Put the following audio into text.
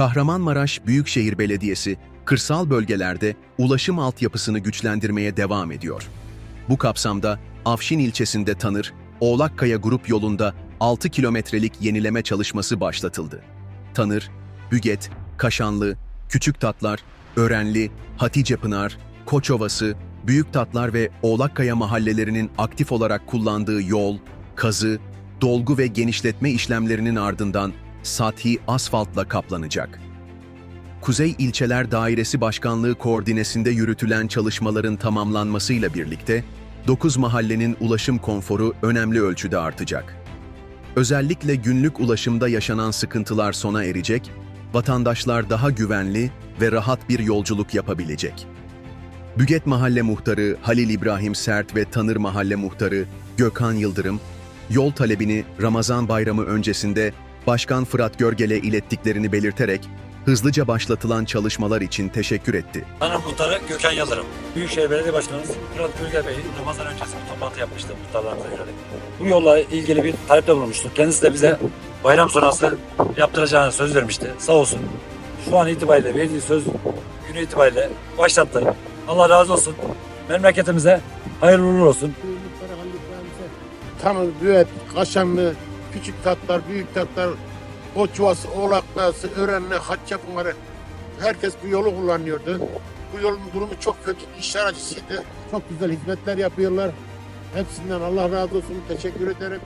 Kahramanmaraş Büyükşehir Belediyesi, kırsal bölgelerde ulaşım altyapısını güçlendirmeye devam ediyor. Bu kapsamda Afşin ilçesinde Tanır, Oğlakkaya Grup yolunda 6 kilometrelik yenileme çalışması başlatıldı. Tanır, Büget, Kaşanlı, Küçük Tatlar, Örenli, Hatice Pınar, Koçovası, Büyük Tatlar ve Oğlakkaya mahallelerinin aktif olarak kullandığı yol, kazı, dolgu ve genişletme işlemlerinin ardından sathi asfaltla kaplanacak. Kuzey İlçeler Dairesi Başkanlığı koordinesinde yürütülen çalışmaların tamamlanmasıyla birlikte 9 mahallenin ulaşım konforu önemli ölçüde artacak. Özellikle günlük ulaşımda yaşanan sıkıntılar sona erecek, vatandaşlar daha güvenli ve rahat bir yolculuk yapabilecek. Büget Mahalle Muhtarı Halil İbrahim Sert ve Tanır Mahalle Muhtarı Gökhan Yıldırım, yol talebini Ramazan bayramı öncesinde Başkan Fırat Görgel'e ilettiklerini belirterek hızlıca başlatılan çalışmalar için teşekkür etti. Ana muhtarı Gökhan Yıldırım. Büyükşehir Belediye Başkanımız Fırat Gülge Bey Ramazan öncesi bir toplantı yapmıştı muhtarlarımıza yönelik. Bu yolla ilgili bir talepte bulunmuştuk. Kendisi de bize bayram sonrası yaptıracağını söz vermişti. Sağ olsun. Şu an itibariyle verdiği söz günü itibariyle başlattı. Allah razı olsun. Memleketimize hayırlı uğurlu olsun. Tanır, Büyet, Kaşanlı, Küçük Tatlar, Büyük Tatlar, Koçuvası, Oğlaklısı, Örenli, Hatçapınarı herkes bu yolu kullanıyordu. Bu yolun durumu çok kötü, işler acısıydı. Çok güzel hizmetler yapıyorlar. Hepsinden Allah razı olsun, teşekkür ederim.